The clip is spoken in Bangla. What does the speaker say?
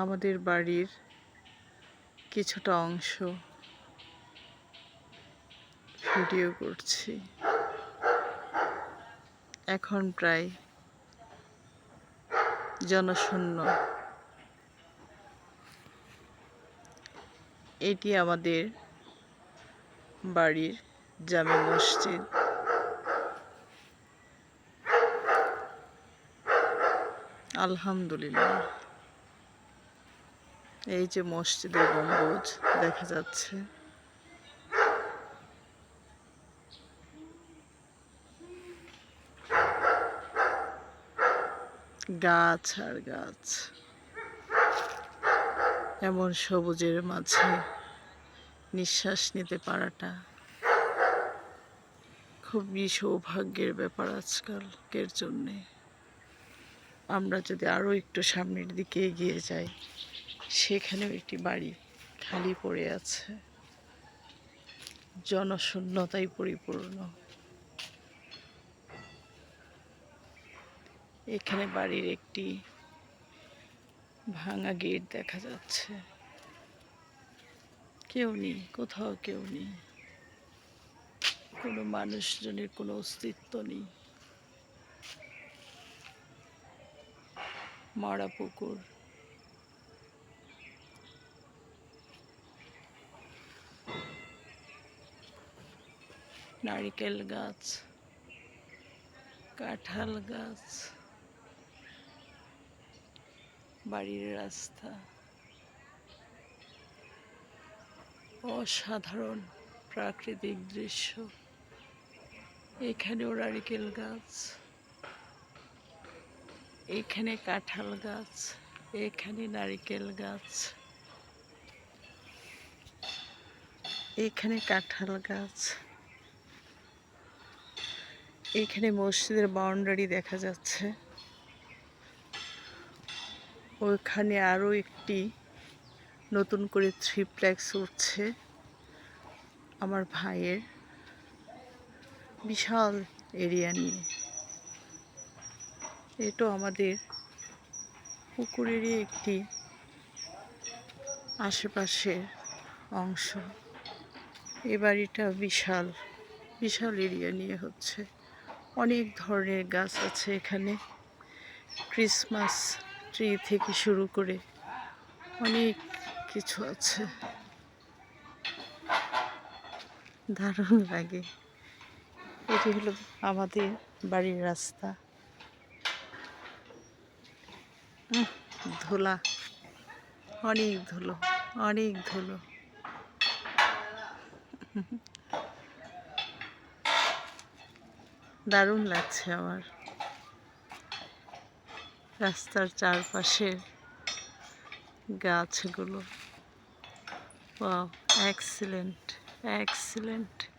আমাদের বাড়ির কিছুটা অংশ ভিডিও করছি। এখন প্রায় জনশূন্য। এটি আমাদের বাড়ির জামে মসজিদ। আলহামদুলিল্লাহ। এই যে মসজিদের গম্বুজ দেখা যাচ্ছে। গাছ আর গাছ। এমন সবুজের মাঝে নিঃশ্বাস নিতে পারাটা খুবই সৌভাগ্যের ব্যাপার আজকালকের জন্যে। আমরা যদি আরও একটু সামনের দিকে এগিয়ে যাই। সেখানেও একটি বাড়ি খালি পড়ে আছে। জনশূন্যতায় পরিপূর্ণ। এখানে বাড়ির একটি ভাঙা গেট দেখা যাচ্ছে। কেউ নেই, কোথাও কেউ নেই। কোনো মানুষজনের কোনো অস্তিত্ব নেই। মারা পুকুর। নারিকেল গাছ, কাঁঠাল গাছ, বাড়ির রাস্তা। অসাধারণ প্রাকৃতিক দৃশ্য। এখানেও নারিকেল গাছ, এখানে কাঁঠাল গাছ, এখানে নারিকেল গাছ, এখানে কাঁঠাল গাছ। এখানে মসজিদের বাউন্ডারি দেখা যাচ্ছে। ওইখানে আরও একটি নতুন করে থ্রি প্লেক্স উঠছে আমার ভাইয়ের। বিশাল এরিয়া নিয়ে। এটাও আমাদের পুকুরেরই একটি আশেপাশের অংশ। এ বাড়িটা বিশাল বিশাল এরিয়া নিয়ে হচ্ছে। অনেক ধরনের গাছ আছে এখানে। ক্রিসমাস ট্রি থেকে শুরু করে অনেক কিছু আছে। দারুণ লাগে। এটি হলো আমাদের বাড়ির রাস্তা। ধুলা। অনেক ধুলো অনেক ধুলো। দারুণ লাগছে আমার। রাস্তার চারপাশে গাছগুলো। Excellent excellent